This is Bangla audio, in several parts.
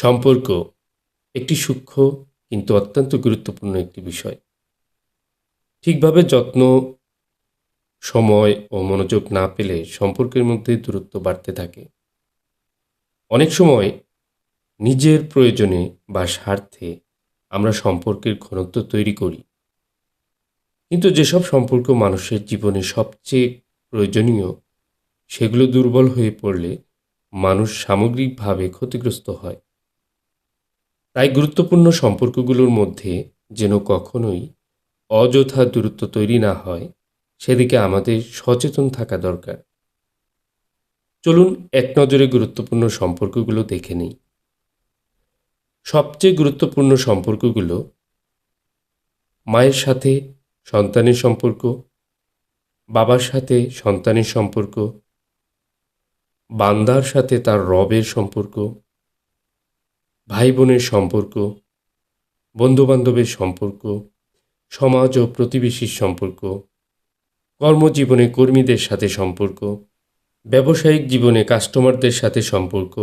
সম্পর্ক একটি সূক্ষ্ম কিন্তু অত্যন্ত গুরুত্বপূর্ণ একটি বিষয়। ঠিকভাবে যত্ন, সময় ও মনোযোগ না পেলে সম্পর্কের মধ্যে দূরত্ব বাড়তে থাকে। অনেক সময় নিজের প্রয়োজনে বা স্বার্থে আমরা সম্পর্কের ঘনত্ব তৈরি করি। কিন্তু যেসব সম্পর্ক মানুষের জীবনে সবচেয়ে প্রয়োজনীয়, সেগুলো দুর্বল হয়ে পড়লে মানুষ সামগ্রিকভাবে ক্ষতিগ্রস্ত হয়। তাই গুরুত্বপূর্ণ সম্পর্কগুলোর মধ্যে যেন কখনোই অযথা দূরত্ব তৈরি না হয়, সেদিকে আমাদের সচেতন থাকা দরকার। চলুন এক নজরে গুরুত্বপূর্ণ সম্পর্কগুলো দেখে নিই। সবচেয়ে গুরুত্বপূর্ণ সম্পর্কগুলো মায়ের সাথে সন্তানের সম্পর্ক, বাবার সাথে সন্তানের সম্পর্ক, বান্দার সাথে তার রবের সম্পর্ক ভাই বোনের সম্পর্ক, বন্ধুবান্ধবের সম্পর্ক, সমাজ ও প্রতিবেশীর সম্পর্ক, কর্মজীবনে কর্মীদের সাথে সম্পর্ক, ব্যবসায়িক জীবনে কাস্টমারদের সাথে সম্পর্ক,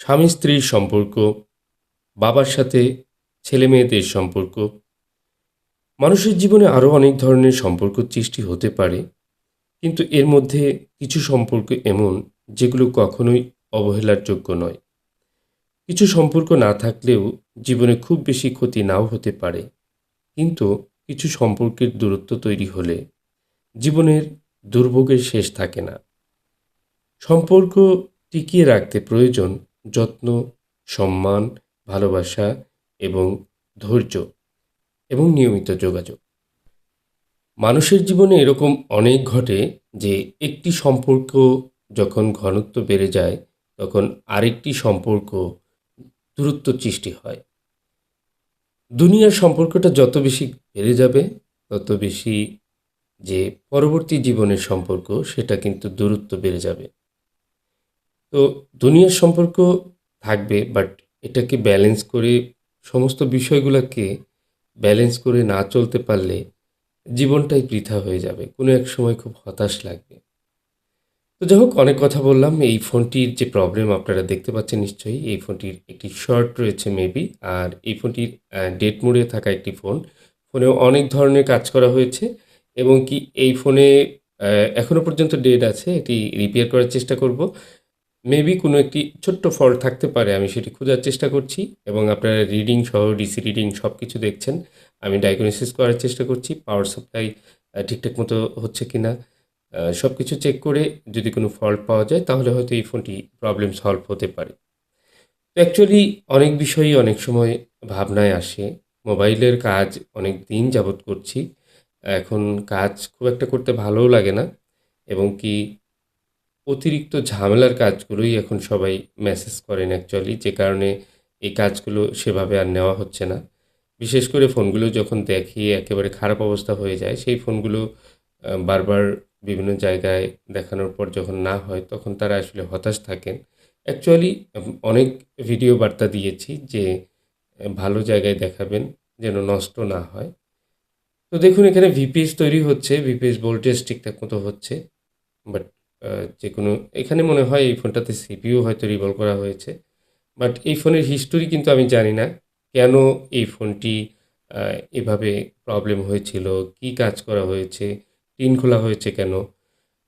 স্বামী স্ত্রীর সম্পর্ক, বাবার সাথে ছেলে মেয়েদের সম্পর্ক। মানুষের জীবনে আরও অনেক ধরনের সম্পর্ক সৃষ্টি হতে পারে, কিন্তু এর মধ্যে কিছু সম্পর্ক এমন যেগুলো কখনোই অবহেলার যোগ্য নয়। কিছু সম্পর্ক না থাকলেও জীবনে খুব বেশি ক্ষতি নাও হতে পারে। কিন্তু কিছু সম্পর্কের দূরত্ব তৈরি হলে জীবনের দুর্ভোগের শেষ থাকে না। সম্পর্ক টিকিয়ে রাখতে প্রয়োজন যত্ন, সম্মান, ভালোবাসা এবং ধৈর্য এবং নিয়মিত যোগাযোগ। মানুষের জীবনে এরকম অনেক ঘটে যে একটি সম্পর্ক যখন ঘনত্ব বেড়ে যায়, তখন আরেকটি সম্পর্ক দূরত্ব সৃষ্টি হয়। দুনিয়ার সম্পর্কটা যত বেশি বেড়ে যাবে, তত বেশি যে পরবর্তী জীবনের সম্পর্ক, সেটা কিন্তু দূরত্ব বেড়ে যাবে। তো দুনিয়ার সম্পর্ক থাকবে বাট এটাকে ব্যালেন্স করে সমস্ত বিষয়গুলোকে ব্যালেন্স করে না চলতে পারলে জীবনটাই বৃথা হয়ে যাবে। কোনো এক সময় খুব হতাশ লাগবে। তো যাই হোক, অনেক কথা বললাম। এই ফোনটির যে প্রবলেম আপনারা দেখতে পাচ্ছেন নিশ্চয়ই, এই ফোনটির একটি শর্ট রয়েছে মেবি আর এই ফোনটির ডেট মোডে থাকা একটি ফোন ফোনে অনেক ধরনের কাজ করা হয়েছে এবং কি এই ফোনে এখনও পর্যন্ত ডেট আছে, এটি রিপেয়ার করার চেষ্টা করব। মেবি কোনো একটি ছোট্ট ফল্ট থাকতে পারে, আমি সেটি খোঁজার চেষ্টা করছি এবং আপনারা রিডিং সহ ডিসি রিডিং সব কিছু দেখছেন। আমি ডায়াগনোসিস করার চেষ্টা করছি পাওয়ার সাপ্লাই ঠিকঠাক মতো হচ্ছে কি না সব কিছু চেক করে যদি কোনো ফল্ট পাওয়া যায়, তাহলে হয়তো এই ফোনটি প্রবলেম সলভ হতে পারে। তো অ্যাকচুয়ালি অনেক বিষয়ই অনেক সময় ভাবনায় আসে। মোবাইলের কাজ অনেক দিন যাবৎ করছি। এখন কাজ খুব একটা করতে ভালোও লাগে না এবং কি অতিরিক্ত ঝামেলার কাজগুলোই এখন সবাই মেসেজ করেন অ্যাকচুয়ালি যে কারণে এই কাজগুলো সেভাবে আর নেওয়া হচ্ছে না। বিশেষ করে ফোনগুলো যখন দেখি, একেবারে খারাপ অবস্থা হয়ে যায়, সেই ফোনগুলো বারবার বিভিন্ন জায়গায় দেখানোর পর যখন না হয় তখন তারা আসলে হতাশ থাকেন। অ্যাকচুয়ালি অনেক ভিডিও বার্তা দিয়েছি যে, ভালো জায়গায় দেখাবেন যেন নষ্ট না হয়। তো দেখুন, এখানে ভিপিএস তৈরি হচ্ছে ভিপিএস ভোল্টেজ ঠিকঠাক মতো হচ্ছে বাট যে কোনো, এখানে মনে হয় এই ফোনটাতে সিপিইউ হয়তো রিভলভ করা হয়েছে বাট এই ফোনের হিস্টোরি কিন্তু আমি জানি না, কেন এই ফোনটি এভাবে প্রবলেম হয়েছিল, কি কাজ করা হয়েছে টিন খোলা হয়েছে কেন?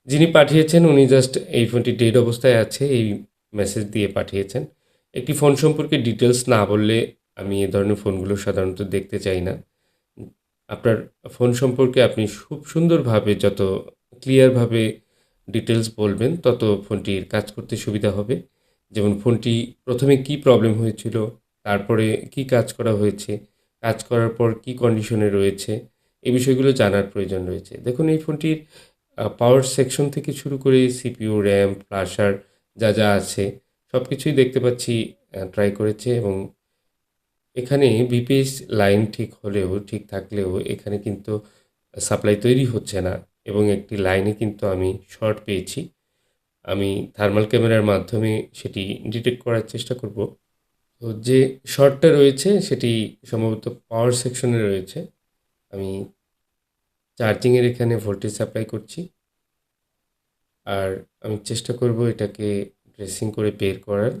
যিনি পাঠিয়েছেন, উনি জাস্ট এই ফোনটি ডেড অবস্থায় আছে, এই মেসেজ দিয়ে পাঠিয়েছেন। একটি ফোন সম্পর্কে ডিটেলস না বললে আমি এ ধরনের ফোনগুলো সাধারণত দেখতে চাই না। আপনার ফোন সম্পর্কে আপনি খুব সুন্দরভাবে, যত ক্লিয়ারভাবে ডিটেলস বলবেন, তত ফোনটির কাজ করতে সুবিধা হবে। যেমন ফোনটি প্রথমে কি প্রবলেম হয়েছিল, তারপরে কি কাজ করা হয়েছে, কাজ করার পর কি কন্ডিশনে রয়েছে এই বিষয়গুলো জানার প্রয়োজন রয়েছে। দেখুন, এই ফোনটির পাওয়ার সেকশন থেকে শুরু করে সিপিইউ র্যাম ফ্লাশার যা যা আছে সব কিছুই দেখতে পাচ্ছি ট্রাই করেছে এবং এখানে বিপিএস লাইন ঠিক হলেও, ঠিক থাকলেও এখানে কিন্তু সাপ্লাই তৈরি হচ্ছে না এবং একটি লাইনে কিন্তু আমি শর্ট পেয়েছি। আমি থার্মাল ক্যামেরার মাধ্যমে সেটি ডিটেক্ট করার চেষ্টা করব। তো যে শর্টটা রয়েছে, সেটি সম্ভবত পাওয়ার সেকশনে রয়েছে। আমি চার্জিংয়ের এখানে ভোল্টেজ সাপ্লাই করছি। আর আমি চেষ্টা করব এটাকে ড্রেসিং করে বের করার।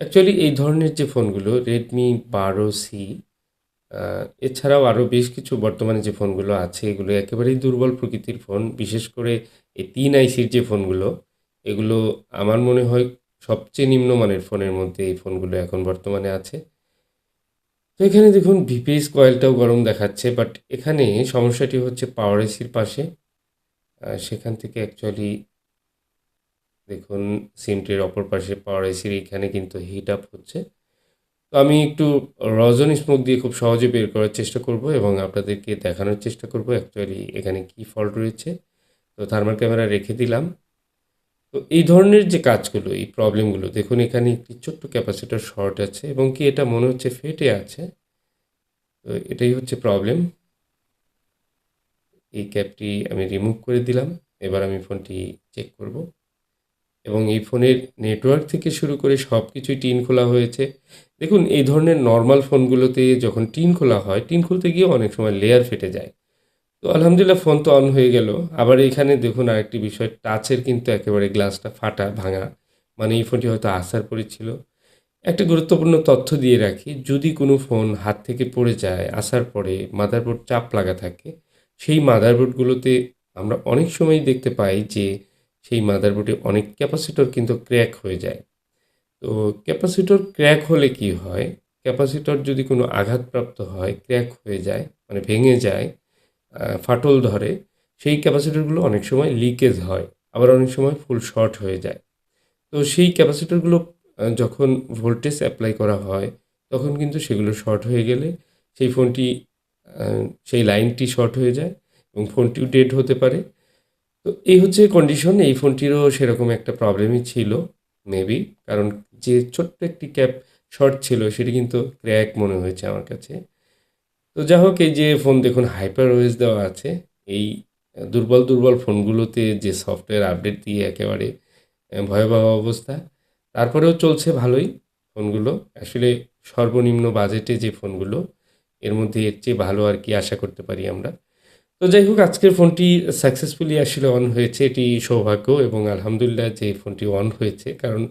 অ্যাকচুয়ালি এই ধরনের যে ফোনগুলো রেডমি বারো সি এছাড়াও আরও বেশ কিছু বর্তমানে যে ফোনগুলো আছে, এগুলো একেবারেই দুর্বল প্রকৃতির ফোন। বিশেষ করে এই তিন আইসির যে ফোনগুলো, এগুলো আমার মনে হয় সবচেয়ে নিম্নমানের ফোনের মধ্যে এই ফোনগুলো এখন বর্তমানে আছে। তো এখানে দেখুন ভিপিএস কয়েলটাও গরম দেখাচ্ছে বাট এখানে সমস্যাটি হচ্ছে পাওয়ার এসির পাশে। সেখান থেকে অ্যাকচুয়ালি দেখুন সিমটির অপর পাশে পাওয়ার এসির এখানে কিন্তু হিট আপ হচ্ছে। তো আমি একটু রজন স্মোক দিয়ে খুব সহজে বের করার চেষ্টা করব এবং আপনাদেরকে দেখানোর চেষ্টা করব। অ্যাকচুয়ালি এখানে কি ফল্ট রয়েছে? তো থার্মাল ক্যামেরা রেখে দিলাম। তো এই ধরনের যে কাজগুলো, এই প্রবলেমগুলো, দেখুন এখানে একটি ছোট্ট ক্যাপাসিটার শর্ট আছে এবং কি এটা মনে হচ্ছে ফেটে আছে? তো এটাই হচ্ছে প্রবলেম। এই ক্যাপটি আমি রিমুভ করে দিলাম। এবার আমি ফোনটি চেক করব। এবং এই ফোনের নেটওয়ার্ক থেকে শুরু করে সব কিছুই টিন খোলা হয়েছে। দেখুন, এই ধরনের নর্মাল ফোনগুলোতে যখন টিন খোলা হয়, টিন খুলতে গিয়ে অনেক সময় লেয়ার ফেটে যায়। তো আলহামদুলিল্লাহ ফোন তো অন হয়ে গেল। আবার এখানে দেখুন আরেকটি বিষয় টাচের কিন্তু একেবারে গ্লাসটা ফাটা, ভাঙা মানে এই ফোনটি হয়তো আসার পরে ছিল। একটা গুরুত্বপূর্ণ তথ্য দিয়ে রাখি, যদি কোনো ফোন হাত থেকে পড়ে যায়, আসার পরে মাদারবোর্ড চাপ লাগা থাকে, সেই মাদারবোর্ডগুলোতে আমরা অনেক সময় দেখতে পাই যে সেই মাদারবোর্ডে অনেক ক্যাপাসিটর কিন্তু ক্র্যাক হয়ে যায়। তো ক্যাপাসিটর ক্র্যাক হলে কি হয়? ক্যাপাসিটর যদি কোনো আঘাতপ্রাপ্ত হয় ক্র্যাক হয়ে যায় মানে ভেঙে যায় ফাটল ধরে, সেই ক্যাপাসিটরগুলো অনেক সময় লিকেজ হয়, আবার অনেক সময় ফুল শর্ট হয়ে যায়। তো সেই ক্যাপাসিটরগুলো যখন ভোল্টেজ অ্যাপ্লাই করা হয়, তখন কিন্তু সেগুলো শর্ট হয়ে গেলে সেই ফোনটি সেই লাইনটি শর্ট হয়ে যায় এবং ফোনটিও ডেড হতে পারে। তো এই হচ্ছে কন্ডিশন, এই ফোনটিরও সেরকম একটা প্রবলেমই ছিল, মেবি, কারণ যে ছোট্ট একটি ক্যাপ শর্ট ছিল, সেটি কিন্তু ক্র্যাক মনে হয়েছে আমার কাছে। তো যাই হোক, এই যে ফোন দেখুন হাইপার ওয়েস দেওয়া আছে। এই দুর্বল দুর্বল ফোনগুলোতে যে সফটওয়্যার আপডেট দিয়ে একেবারে ভয়াবহ অবস্থা। তারপরেও চলছে ভালোই ফোনগুলো। আসলে সর্বনিম্ন বাজেটে যে ফোনগুলো, এর মধ্যে এর চেয়ে ভালো আর কি আশা করতে পারি আমরা। তো যাই হোক, আজকের ফোনটি সাকসেসফুলি আসলে অন হয়েছে, এটি সৌভাগ্য এবং আলহামদুলিল্লাহ যে ফোনটি অন হয়েছে। কারণ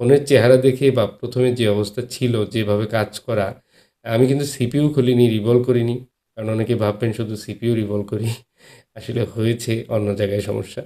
ফোনের চেহারা দেখে বা প্রথমে যে অবস্থা ছিল, যেভাবে কাজ করা আমি কিন্তু সিপিও খুলিনি রিভলভ করিনি। কারণ অনেকে ভাববেন শুধু সিপিও রিভলভ করি। আসলে হয়েছে অন্য জায়গায় সমস্যা।